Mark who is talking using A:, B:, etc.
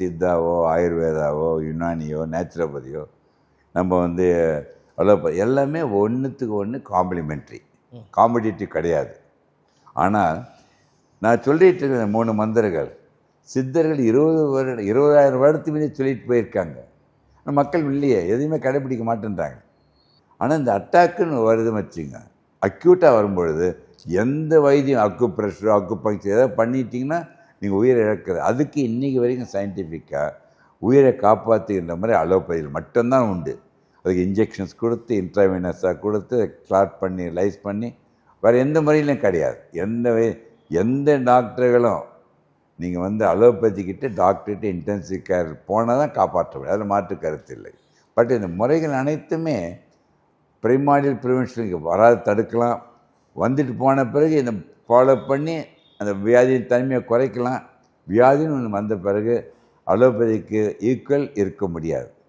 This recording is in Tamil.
A: சித்தாவோ ஆயுர்வேதாவோ யுனானியோ நேச்சுரோபதியோ நம்ம வந்து அலோப எல்லாமே ஒன்றுத்துக்கு ஒன்று காம்ப்ளிமெண்ட்ரி காம்படிட்டிவ் கிடையாது. ஆனால் நான் சொல்லிட்டு இருக்கிற மூணு மந்திரங்கள் சித்தர்கள் இருபது வருடம் இருபதாயிரம் வருடத்துக்கு மீது சொல்லிட்டு போயிருக்காங்க. ஆனா மக்கள் இல்லையே எதையுமே கடைப்பிடிக்க மாட்டேன்றாங்க. ஆனால் இந்த அட்டாக்குன்னு வருதுன்னு வச்சுங்க அக்யூட்டாக வரும்பொழுது எந்த வைத்தியம் அக்கு ப்ரெஷரோ அக்கு பங்க்சர் ஏதாவது பண்ணிட்டீங்கன்னா நீங்கள் உயிரை இழக்கிறது. அதுக்கு இன்றைக்கி வரைக்கும் சயின்டிஃபிக்காக உயிரை காப்பாற்றுகின்ற மாதிரி அலோபதியில் மட்டும்தான் உண்டு. அதுக்கு இன்ஜெக்ஷன்ஸ் கொடுத்து இன்ட்ராவினஸாக கொடுத்து கிளாட் பண்ணி லைஸ் பண்ணி வேறு எந்த முறையிலும் கிடையாது. எந்த எந்த டாக்டர்களும் நீங்கள் வந்து அலோபதி டாக்டர்கிட்ட இன்டென்சிவ் கேர் போனால் தான் காப்பாற்ற முடியும். அதில் மாற்று கருத்து இல்லை. பட் இந்த முறைகள் அனைத்துமே ப்ரிமாடியல் ப்ரிவென்ஷனுக்கு வராது தடுக்கலாம். வந்துட்டு போன பிறகு இதை ஃபாலோ பண்ணி அந்த வியாதியின் தன்மையை குறைக்கலாம். வியாதின்னு ஒன்று வந்த பிறகு அலோபதிக்கு ஈக்குவல் இருக்க முடியாது.